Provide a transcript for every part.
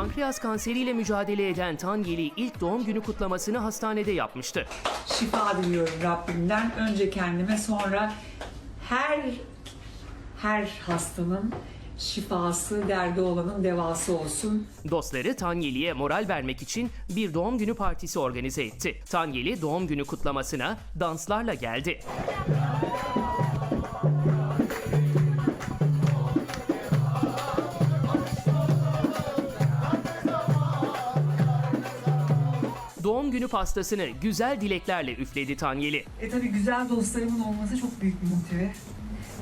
Pankreas kanseriyle mücadele eden Tanyeli ilk doğum günü kutlamasını hastanede yapmıştı. şifa diliyorum Rabbimden. Önce kendime sonra her her hastanın şifası, derdi olanın devası olsun. Dostları Tanyeli'ye moral vermek için bir doğum günü partisi organize etti. Tanyeli doğum günü kutlamasına danslarla geldi. Doğum günü pastasını güzel dileklerle üfledi Tanyeli. E tabi güzel dostlarımın olması çok büyük bir motive.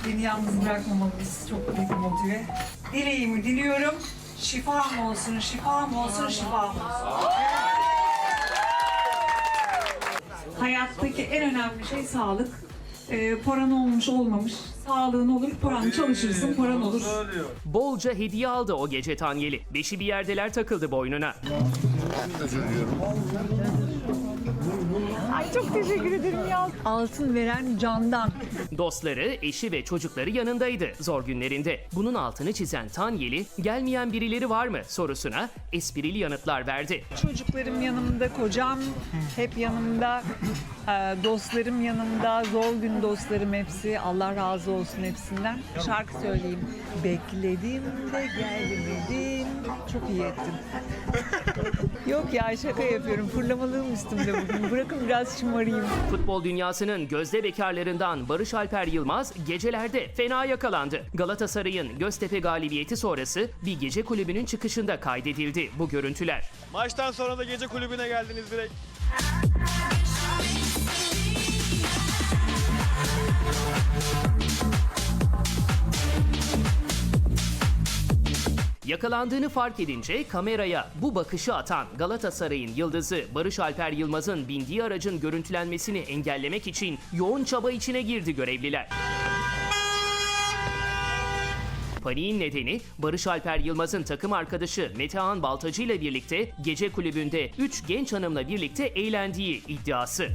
Beni yalnız bırakmamanız çok büyük bir motive. Dileğimi diliyorum. Şifam olsun, şifam olsun, şifam olsun. Hayattaki en önemli şey sağlık. Ee, paran olmuş olmamış. Sağlığın olur, paran çalışırsın, paran olur. Bolca hediye aldı o gece Tanyeli. Beşi bir yerdeler takıldı boynuna. Ay çok teşekkür ederim ya. Altın veren candan. Dostları, eşi ve çocukları yanındaydı zor günlerinde. Bunun altını çizen Tanyeli, gelmeyen birileri var mı sorusuna esprili yanıtlar verdi. Çocuklarım yanımda, kocam hep yanımda, Ee, dostlarım yanımda, zor gün dostlarım hepsi. Allah razı olsun hepsinden. Şarkı söyleyeyim. Bekledim de gelmedim. Çok iyi ettim. Yok ya şaka yapıyorum. Fırlamalıyım üstümde bugün. Bırakın biraz şımarayım. Futbol dünyasının gözde bekarlarından Barış Alper Yılmaz gecelerde fena yakalandı. Galatasaray'ın Göztepe galibiyeti sonrası bir gece kulübünün çıkışında kaydedildi bu görüntüler. Maçtan sonra da gece kulübüne geldiniz direkt. Yakalandığını fark edince kameraya bu bakışı atan Galatasaray'ın yıldızı Barış Alper Yılmaz'ın bindiği aracın görüntülenmesini engellemek için yoğun çaba içine girdi görevliler. Paniğin nedeni Barış Alper Yılmaz'ın takım arkadaşı Metehan Baltacı ile birlikte gece kulübünde 3 genç hanımla birlikte eğlendiği iddiası.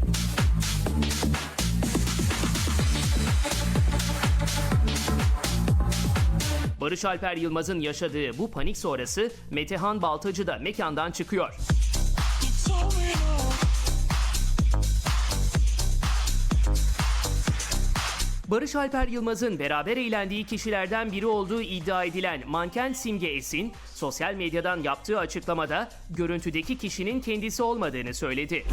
Barış Alper Yılmaz'ın yaşadığı bu panik sonrası Metehan Baltacı da mekandan çıkıyor. Barış Alper Yılmaz'ın beraber eğlendiği kişilerden biri olduğu iddia edilen manken Simge Esin, sosyal medyadan yaptığı açıklamada görüntüdeki kişinin kendisi olmadığını söyledi.